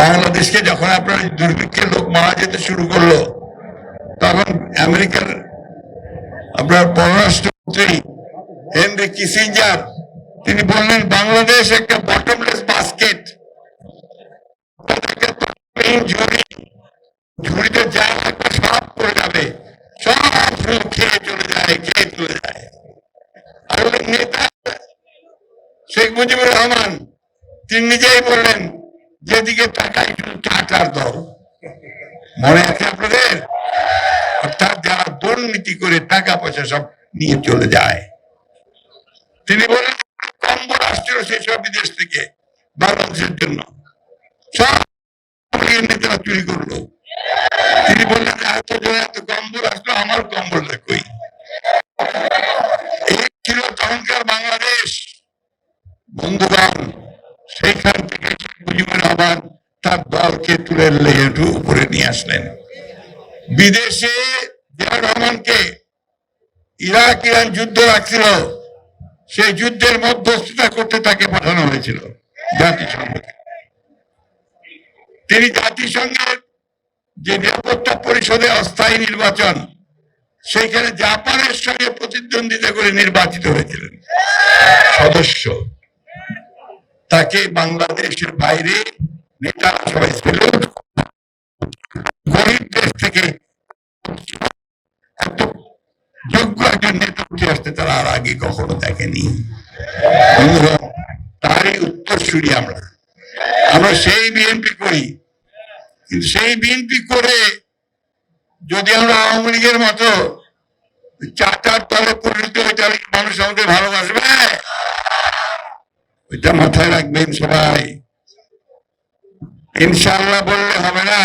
বাংলাদেশকে যখন আপনার এই দুর্ভিক্ষের লোক মারা যেতে শুরু করল, তখন আমেরিকার আপনার পররাষ্ট্রমন্ত্রী হেনরি কিসিঞ্জার, তিনি বললেন, বাংলাদেশ একটা বটমলেস বাস্কেট ঝুড়ি। ঝুড়িতে যা সব পড়ে যাবে। সব খেয়ে চলে যায়, খেয়ে চলে যায়। আর নেতা শেখ মুজিবুর রহমান, তিনি নিজেই বললেন যেদিকে তাকাই শুধু টাকার দল। মনে আছে আপনাদের? অর্থাৎ যারা দুর্নীতি করে টাকা পয়সা সব নিয়ে চলে যায়। তিনি বললেন কম্বো রাষ্ট্র সেসব বিদেশ থেকে বাংলাদেশের জন্য। সব নেতারা চুরি করল। তিনি বললেন, এত জন এত কম্বো রাষ্ট্র আমার কম্বল কই? এই ছিল তখনকার বাংলাদেশ। বন্ধুগণ রহমান তার দলকে তুলে একটু উপরে নিয়ে আসলেন। বিদেশে জিয়া রহমানকে ইরাক ইরান যুদ্ধ রাখছিল সেই যুদ্ধের মধ্যস্থতা করতে তাকে পাঠানো হয়েছিল জাতিসংঘকে তিনি জাতিসংঘের যে নিরাপত্তা পরিষদে অস্থায়ী নির্বাচন, সেইখানে জাপানের সঙ্গে প্রতিদ্বন্দ্বিতা করে নির্বাচিত হয়েছিলেন। সদস্য। তাকে বাংলাদেশের বাইরে নেতারা সবাই গরিব দেশ থেকে এত যোগ্য একজন নেতা উঠে আসতে তারা আর আগে কখনো দেখেনি। তারই উত্তরসূরি আমরা। আমরা সেই বিএনপি করি। কিন্তু সেই বিএনপি করে যদি আমরা আওয়ামী লীগের মতো চাটার তলে পরিণত হয়ে তাহলে মানুষ আমাদের ভালোবাসবে? ওইটা মাথায় রাখবেন সবাই। ইনশাল্লাহ বললে হবে না।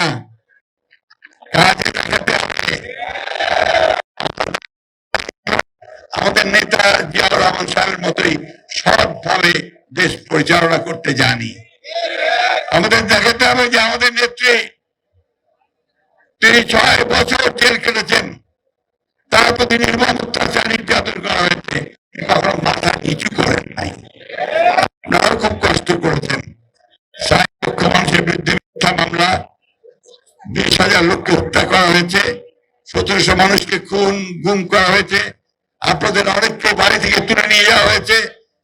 আমাদের নেতা জিয়াউর রহমান সাহেবের মতোই সৎভাবে দেশ পরিচালনা করতে জানি। আমাদের দেখাতে হবে যে আমাদের নেত্রী তিনি ছয় বছর জেল কেটেছেন তার প্রতি নির্মম অত্যাচার, নির্যাতন করা বিশ হাজার লোককে হত্যা করা হয়েছে, সতেরোশো মানুষকে খুন, গুম করা হয়েছে। আপনাদের অনেককে বাড়ি থেকে তুলে নিয়ে যাওয়া হয়েছে।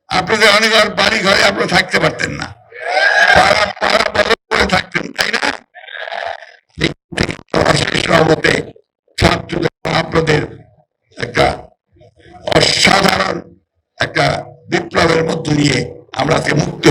আপনাদের অনেক বাড়ি ঘরে আপনারা থাকতে পারতেন না। থাকতেন, তাই না? ছাত্রদের, আপনাদের একটা অসাধারণ একটা বিপ্লবের মধ্য দিয়ে আমরা আজকে মুক্ত